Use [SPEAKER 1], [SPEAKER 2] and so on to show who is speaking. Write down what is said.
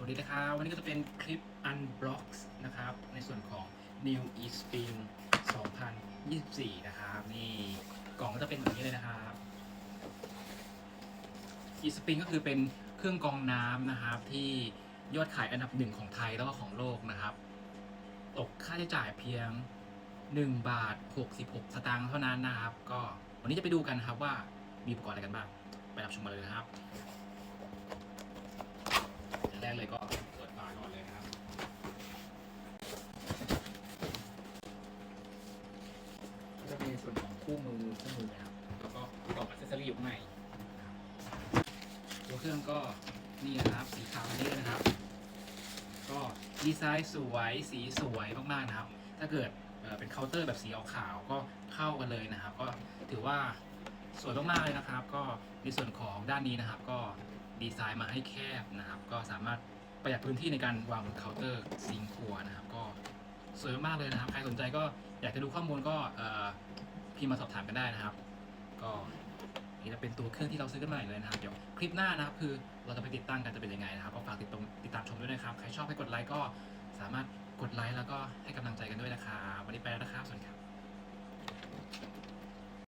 [SPEAKER 1] วัสดีนะครับ วันนี้ก็จะเป็นคลิป unbox นะครับ ในส่วนของ New e Spring 2024 นะครับ นี่กล่องก็จะเป็นแบบนี้เลยนะครับ e Spring ก็คือเป็นเครื่องกรองน้ำนะครับ ที่ยอดขายอันดับหนึ่งของไทยแล้วก็ของโลกนะครับ ตกค่าใช้จ่ายเพียง 1 บาท 66 สตางค์เท่านั้นนะครับ ก็วันนี้จะไปดูกันครับว่ามีอุปกรณ์อะไรกันบ้าง ไปรับชมกันเลยนะครับ แรกเลยก็ เปิดฝาก่อนเลยนะครับก็จะเป็นส่วนของคู่มือคู่มือนะครับ แล้วก็กล่องอัซเซอรี่อยู่ข้างในนะครับตัวเครื่องก็นี่นะครับ สีขาวนี่เลยนะครับ ก็ดีไซน์สวยสีสวยมากๆนะครับ ถ้าเกิดเอ่อเป็นเคาน์เตอร์แบบสีออกขาวก็เข้ากันเลยนะครับ ก็ถือว่าสวยมากๆเลยนะครับ ก็ในส่วนของด้านนี้นะครับ ก็ดีไซน์มาให้แคบนะครับ ก็สามารถ ประหยัดพื้นที่ในการวางบนเคาน์เตอร์ซิงค์ครัวนะครับ ก็สวยมากเลยนะครับ ใครสนใจก็อยากจะดูข้อมูลก็เอ่อพิมพ์มาสอบถามกันได้นะครับ ก็นี่จะเป็นตัวเครื่องที่เราซื้อกันใหม่เลยนะครับ เดี๋ยวคลิปหน้านะครับ คือเราจะไปติดตั้งกันจะเป็นยังไงนะครับก็ฝากติดตามติดตามชมด้วยนะครับ ใครชอบให้กดไลค์ก็สามารถกดไลค์แล้วก็ให้กำลังใจกันด้วยนะครับวันนี้ไปแล้วนะครับสวัสดีครับ